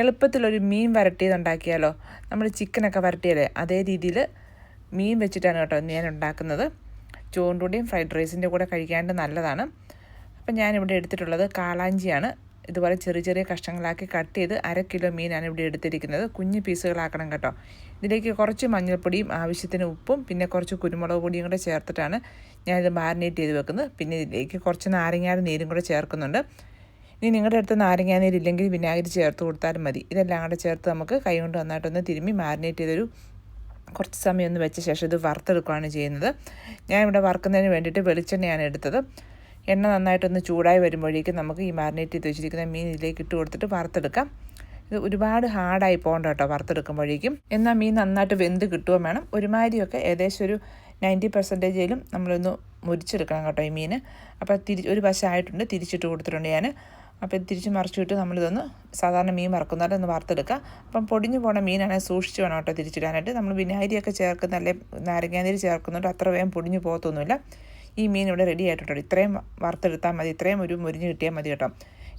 എളുപ്പത്തിലൊരു മീൻ വരട്ടിയതുണ്ടാക്കിയാലോ? നമ്മൾ ചിക്കനൊക്കെ വരട്ടിയല്ലേ? അതേ രീതിയിൽ മീൻ വെച്ചിട്ടാണ് കേട്ടോ ഞാൻ ഉണ്ടാക്കുന്നത്. ചോറിന്റെയും ഫ്രൈഡ് റൈസിന്റെ കൂടെ കഴിക്കാണ്ട് നല്ലതാണ്. അപ്പം ഞാനിവിടെ എടുത്തിട്ടുള്ളത് കാളാഞ്ചിയാണ്. ഇതുപോലെ ചെറിയ ചെറിയ കഷ്ണങ്ങളാക്കി കട്ട് ചെയ്ത് അര കിലോ മീനാണ് ഇവിടെ എടുത്തിരിക്കുന്നത്. കുഞ്ഞു പീസുകളാക്കണം കേട്ടോ. ഇതിലേക്ക് കുറച്ച് മഞ്ഞൾപ്പൊടിയും ആവശ്യത്തിന് ഉപ്പും പിന്നെ കുറച്ച് കുരുമുളക് പൊടിയും കൂടെ ചേർത്തിട്ടാണ് ഞാനിത് മാരിനേറ്റ് ചെയ്ത് വെക്കുന്നത്. പിന്നെ ഇതിലേക്ക് കുറച്ച് നാരങ്ങാട് നീരും കൂടെ ചേർക്കുന്നുണ്ട്. ഇനി നിങ്ങളുടെ അടുത്ത് നാരങ്ങാനീര് ഇല്ലെങ്കിൽ വിനാഗിരി ചേർത്ത് കൊടുത്താലും മതി. ഇതെല്ലാം കൂടെ ചേർത്ത് നമുക്ക് കൈ കൊണ്ട് നന്നായിട്ടൊന്ന് തിരുമ്മി മാരിനേറ്റ് ചെയ്തൊരു കുറച്ച് സമയം ഒന്ന് വെച്ച ശേഷം ഇത് വറുത്തെടുക്കുകയാണ് ചെയ്യുന്നത്. ഞാൻ ഇവിടെ വറുക്കുന്നതിന് വേണ്ടിയിട്ട് വെളിച്ചെണ്ണയാണ് എടുത്തത്. എണ്ണ നന്നായിട്ടൊന്ന് ചൂടായി വരുമ്പോഴേക്കും നമുക്ക് ഈ മാരിനേറ്റ് ചെയ്ത് വെച്ചിരിക്കുന്ന മീൻ ഇതിലേക്ക് ഇട്ട് കൊടുത്തിട്ട് വറുത്തെടുക്കാം. ഇത് ഒരുപാട് ഹാർഡായി പോകണ്ട കേട്ടോ വറുത്തെടുക്കുമ്പോഴേക്കും. എന്നാൽ മീൻ നന്നായിട്ട് വെന്ത് കിട്ടുകയും വേണം. ഒരുമാതിരിയൊക്കെ ഏകദേശം ഒരു നയന്റി പെർസെന്റേജിലും നമ്മളൊന്ന് മുരിച്ചെടുക്കണം കേട്ടോ ഈ മീൻ. അപ്പോൾ തിരി ഒരു വശമായിട്ടുണ്ട് തിരിച്ചിട്ട് കൊടുത്തിട്ടുണ്ട് ഞാൻ. അപ്പോൾ ഇത് തിരിച്ച് മറിച്ചിട്ട് നമ്മളിതൊന്ന് സാധാരണ മീൻ വറക്കുന്നവരെ ഒന്ന് വറുത്തെടുക്കുക. അപ്പം പൊടിഞ്ഞു പോണ മീനാണെങ്കിൽ സൂക്ഷിച്ച് വേണം കേട്ടോ തിരിച്ചിടാനായിട്ട്. നമ്മൾ വിനാഗിരിയൊക്കെ ചേർക്കുന്ന അല്ലെ നാരങ്ങാനീര് ചേർക്കുന്നുണ്ട് അത്ര വേഗം പൊടിഞ്ഞു പോകത്തൊന്നുമില്ല. ഈ മീൻ ഇവിടെ റെഡി ആയിട്ടുണ്ട്. ഇത്രയും വറുത്തെടുത്താൽ മതി. ഇത്രയും ഒരു മുരിഞ്ഞ് കിട്ടിയാൽ മതി കേട്ടോ.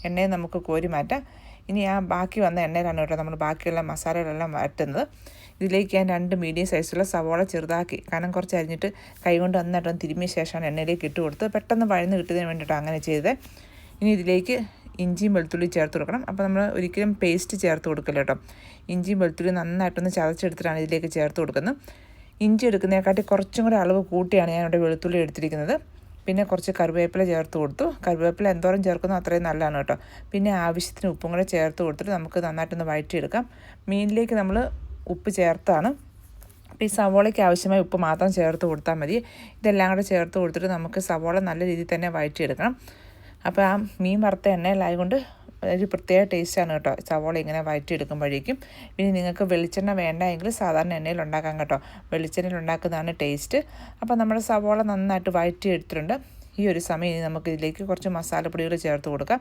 എണ്ണയെ നമുക്ക് കോരി മാറ്റാം. ഇനി ആ ബാക്കി വന്ന എണ്ണയിലാണ് കേട്ടോ നമ്മൾ ബാക്കിയുള്ള മസാലകളെല്ലാം മാറ്റുന്നത് ഇതിലേക്ക് ഞാൻ രണ്ട് മീഡിയം സൈസുള്ള സവോള ചെറുതാക്കി. കനം കുറച്ച് അരിഞ്ഞിട്ട് കൈകൊണ്ട് നന്നായിട്ടൊന്ന് തിരുമ്മിയ ശേഷമാണ് എണ്ണയിലേക്ക് ഇട്ട് കൊടുത്ത് പെട്ടെന്ന് വഴന്ന് കിട്ടുന്നതിന് വേണ്ടിയിട്ടാണ് അങ്ങനെ ചെയ്തത്. ഇനി ഇതിലേക്ക് ഇഞ്ചിയും വെളുത്തുള്ളി ചേർത്ത് കൊടുക്കണം. അപ്പോൾ നമ്മൾ ഒരിക്കലും പേസ്റ്റ് ചേർത്ത് കൊടുക്കില്ല കേട്ടോ. ഇഞ്ചിയും വെളുത്തുള്ളി നന്നായിട്ടൊന്ന് ചതച്ചെടുത്തിട്ടാണ് ഇതിലേക്ക് ചേർത്ത് കൊടുക്കുന്നത്. ഇഞ്ചി എടുക്കുന്നതിനെക്കാട്ടി കുറച്ചും കൂടി അളവ് കൂട്ടിയാണ് ഞാൻ ഇവിടെ വെളുത്തുള്ളി എടുത്തിരിക്കുന്നത്. പിന്നെ കുറച്ച് കറിവേപ്പില ചേർത്ത് കൊടുത്തു. കറിവേപ്പില എന്തോരം ചേർക്കുന്നോ അത്രയും നല്ലതാണ് കേട്ടോ. പിന്നെ ആവശ്യത്തിന് ഉപ്പും കൂടെ ചേർത്ത് കൊടുത്തിട്ട് നമുക്ക് നന്നായിട്ടൊന്ന് വഴറ്റിയെടുക്കാം. മീനിലേക്ക് നമ്മൾ ഉപ്പ് ചേർത്താണ്. അപ്പോൾ ഈ സവോളയ്ക്ക് ആവശ്യമായ ഉപ്പ് മാത്രം ചേർത്ത് കൊടുത്താൽ മതി. ഇതെല്ലാം കൂടെ ചേർത്ത് കൊടുത്തിട്ട് നമുക്ക് സവോള നല്ല രീതിയിൽ തന്നെ വഴറ്റിയെടുക്കണം. അപ്പോൾ ആ മീൻ വറുത്ത എണ്ണയിലായതുകൊണ്ട് ഒരു പ്രത്യേക ടേസ്റ്റാണ് കേട്ടോ. സവോള ഇങ്ങനെ വഴറ്റിയെടുക്കുമ്പോഴേക്കും പിന്നെ നിങ്ങൾക്ക് വെളിച്ചെണ്ണ വേണ്ട എങ്കിൽ സാധാരണ എണ്ണയിൽ ഉണ്ടാക്കാം കേട്ടോ. വെളിച്ചെണ്ണയിൽ ഉണ്ടാക്കുന്നതാണ് ടേസ്റ്റ് അപ്പോൾ നമ്മുടെ സവോള നന്നായിട്ട് വഴറ്റിയെടുത്തിട്ടുണ്ട് ഈ ഒരു സമയം നമുക്ക് ഇതിലേക്ക് കുറച്ച് മസാലപ്പൊടികൾ ചേർത്ത് കൊടുക്കാം.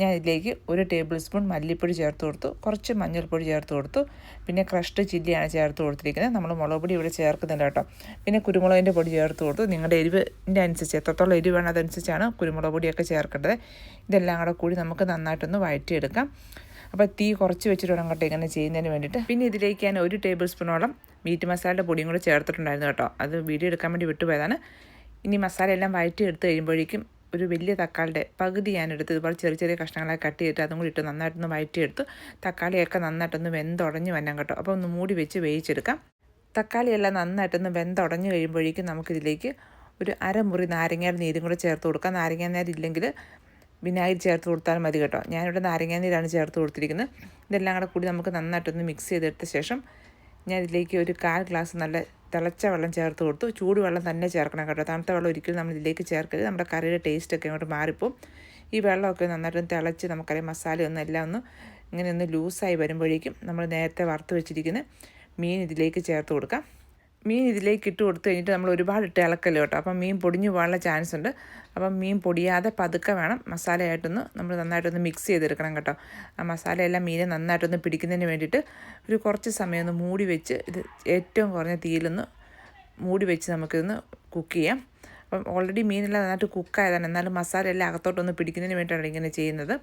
ഞാൻ ഇതിലേക്ക് ഒരു ടേബിൾ സ്പൂൺ മല്ലിപ്പൊടി ചേർത്ത് കൊടുത്തു. കുറച്ച് മഞ്ഞൾപ്പൊടി ചേർത്ത് കൊടുത്തു. പിന്നെ ക്രഷ്ഡ് ചില്ലിയാണ് ചേർത്ത് കൊടുത്തിരിക്കുന്നത്. നമ്മൾ മുളക് പൊടി ഇവിടെ ചേർക്കുന്നില്ല കേട്ടോ. പിന്നെ കുരുമുളകിന്റെ പൊടി ചേർത്ത് കൊടുത്തു. നിങ്ങളുടെ എരിവിന്റെ അനുസരിച്ച് എത്രത്തോളം എരിവ് വേണം അതനുസരിച്ചാണ് കുരുമുളക് പൊടിയൊക്കെ ചേർക്കേണ്ടത്. ഇതെല്ലാം കൂടെ കൂടി നമുക്ക് നന്നായിട്ടൊന്ന് വഴറ്റിയെടുക്കാം. അപ്പോൾ തീ കുറച്ച് വെച്ചിട്ട് കേട്ടോ ഇങ്ങനെ ചെയ്യുന്നതിന് വേണ്ടിയിട്ട്. പിന്നെ ഇതിലേക്ക് ഞാൻ ഒരു ടേബിൾ സ്പൂണോളം മീറ്റ് മസാലയുടെ പൊടിയും കൂടെ ചേർത്തിട്ടുണ്ടായിരുന്നു കേട്ടോ. അത് വീഡിയോ എടുക്കാൻ വേണ്ടി വിട്ടുപോയതാണ്. ഇനി മസാല എല്ലാം വഴറ്റി എടുത്ത് കഴിയുമ്പോഴേക്കും ഒരു വലിയ തക്കാളിയുടെ പകുതി ഞാൻ എടുത്ത് ഇതുപോലെ ചെറിയ ചെറിയ കഷ്ണങ്ങളായി കട്ട് ചെയ്തിട്ട് അതും കൂടി ഇട്ട് നന്നായിട്ടൊന്ന് വഴറ്റിയെടുത്ത് തക്കാളിയൊക്കെ നന്നായിട്ടൊന്ന് വെന്തുടഞ്ഞ് വന്നാൽ കേട്ടോ. അപ്പോൾ ഒന്ന് മൂടി വെച്ച് വേവിച്ചെടുക്കാം. തക്കാളിയെല്ലാം നന്നായിട്ടൊന്ന് വെന്തുടഞ്ഞ് കഴിയുമ്പോഴേക്കും നമുക്കിതിലേക്ക് ഒരു അരമുറി നാരങ്ങയുടെ നീരും കൂടെ ചേർത്ത് കൊടുക്കാം. നാരങ്ങ നീരില്ലെങ്കിൽ വിനാഗിരി ചേർത്ത് കൊടുത്താലും മതി കേട്ടോ. ഞാനിവിടെ നാരങ്ങ നീരാണ് ചേർത്ത് കൊടുത്തിരിക്കുന്നത്. ഇതെല്ലാം കൂടെ കൂടി നമുക്ക് നന്നായിട്ടൊന്ന് മിക്സ് ചെയ്തെടുത്ത ശേഷം ഞാൻ ഇതിലേക്ക് ഒരു കാൽ ഗ്ലാസ് നല്ല തിളച്ച വെള്ളം ചേർത്ത് കൊടുത്തു. ചൂടുവെള്ളം തന്നെ ചേർക്കണം കേട്ടോ. തണുത്ത വെള്ളം ഒരിക്കലും നമ്മൾ ഇതിലേക്ക് ചേർക്കരുത്. നമ്മുടെ കറിയുടെ ടേസ്റ്റൊക്കെ അങ്ങോട്ട് മാറിപ്പോവും. ഈ വെള്ളമൊക്കെ നന്നായിട്ട് തിളച്ച് നമുക്കറിയാം മസാലയൊന്നും എല്ലാം ഒന്ന് ഇങ്ങനെ ഒന്ന് ലൂസായി വരുമ്പോഴേക്കും നമ്മൾ നേരത്തെ വറുത്ത് വെച്ചിരിക്കുന്ന മീൻ ഇതിലേക്ക് ചേർത്ത് കൊടുക്കാം. മീൻ ഇതിലേക്ക് ഇട്ട് കൊടുത്തു കഴിഞ്ഞിട്ട് നമ്മൾ ഒരുപാട് ഇട്ട് ഇളക്കല്ലോ കേട്ടോ. അപ്പം മീൻ പൊടിഞ്ഞു പോകാനുള്ള ചാൻസ് ഉണ്ട്. അപ്പം മീൻ പൊടിയാതെ പതുക്കെ വേണം മസാലയായിട്ടൊന്ന് നമ്മൾ നന്നായിട്ടൊന്ന് മിക്സ് ചെയ്തെടുക്കണം കേട്ടോ. ആ മസാലയെല്ലാം മീനെ നന്നായിട്ടൊന്ന് പിടിക്കുന്നതിന് വേണ്ടിയിട്ട് ഒരു കുറച്ച് സമയം ഒന്ന് മൂടി വെച്ച് ഇത് ഏറ്റവും കുറഞ്ഞ തീയിലൊന്ന് മൂടി വെച്ച് നമുക്കിതൊന്ന് കുക്ക് ചെയ്യാം. അപ്പം ഓൾറെഡി മീനെല്ലാം നന്നായിട്ട് കുക്കായതാണ് എന്നാലും മസാലയെല്ലാം അകത്തോട്ടൊന്ന് പിടിക്കുന്നതിന് വേണ്ടിയിട്ടാണ് ഇങ്ങനെ ചെയ്യുന്നത്.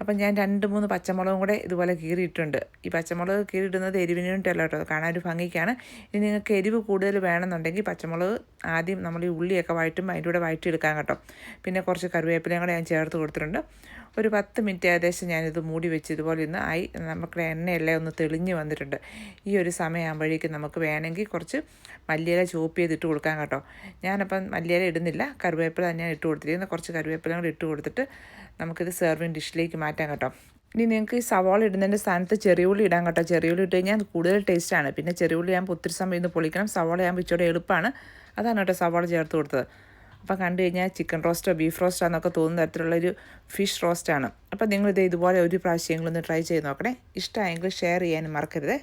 അപ്പം ഞാൻ രണ്ട് മൂന്ന് പച്ചമുളകും കൂടെ ഇതുപോലെ കീറിയിട്ടുണ്ട്. ഈ പച്ചമുളക് കീറിയിടുന്നത് എരിവിന് വേണ്ടിയല്ല കേട്ടോ. കാണാൻ ഒരു ഭംഗിക്കാണ്. ഇനി നിങ്ങൾക്ക് എരിവ് കൂടുതൽ വേണമെന്നുണ്ടെങ്കിൽ പച്ചമുളക് ആദ്യം നമ്മൾ ഈ ഉള്ളിയൊക്കെ വഴറ്റും അതിന്റെ കൂടെ വഴറ്റിയെടുക്കാം കേട്ടോ. പിന്നെ കുറച്ച് കറിവേപ്പിലയും കൂടെ ഞാൻ ചേർത്ത് കൊടുത്തിട്ടുണ്ട്. ഒരു പത്ത് മിനിറ്റ് ഏകദേശം ഞാനിത് മൂടി വെച്ച് ഇതുപോലെ ഇന്ന് ആയി. നമുക്ക് എണ്ണയെല്ലാം ഒന്ന് തെളിഞ്ഞ് വന്നിട്ടുണ്ട്. ഈ ഒരു സമയമാകുമ്പോഴേക്കും നമുക്ക് വേണമെങ്കിൽ കുറച്ച് മല്ലിയില ചോപ്പ് ചെയ്തിട്ട് കൊടുക്കാം കേട്ടോ. ഞാനപ്പം മല്ലിയില ഇടുന്നില്ല. കറിവേപ്പില തന്നെയാണ് ഇട്ട് കൊടുത്തിരിക്കുന്നത് കുറച്ച് കറിവേപ്പില കൂടി ഇട്ട് കൊടുത്തിട്ട് നമുക്കിത് സെർവിങ് ഡിഷിലേക്ക് മാറ്റാം കേട്ടോ. ഇനി നിങ്ങൾക്ക് ഈ സവാള ഇടുന്നതിന്റെ സ്ഥാനത്ത് ചെറിയുള്ളി ഇടാൻ കേട്ടോ. ചെറിയുള്ളി ഇട്ട് കഴിഞ്ഞാൽ കൂടുതൽ ടേസ്റ്റാണ് പിന്നെ ചെറിയുള്ളി ഞാൻ ഒത്തിരി സമയം ഇന്ന് പൊളിക്കണം. സവാള ഞാൻ ഇച്ചിരി എളുപ്പമാണ്. അതാണ് കേട്ടോ സവാള ചേർത്ത് കൊടുത്തത്. അപ്പോൾ കണ്ടു കഴിഞ്ഞാൽ ചിക്കൻ റോസ്റ്റോ ബീഫ് റോസ്റ്റോ എന്നൊക്കെ തോന്നുന്ന തരത്തിലുള്ളൊരു ഫിഷ് റോസ്റ്റാണ്. അപ്പോൾ നിങ്ങളിത് ഇതുപോലെ ഒരു പ്രാവശ്യങ്ങളൊന്ന് ട്രൈ ചെയ്ത് നോക്കണേ. ഇഷ്ടമായെങ്കിൽ ഷെയർ ചെയ്യാനും മറക്കരുതേ.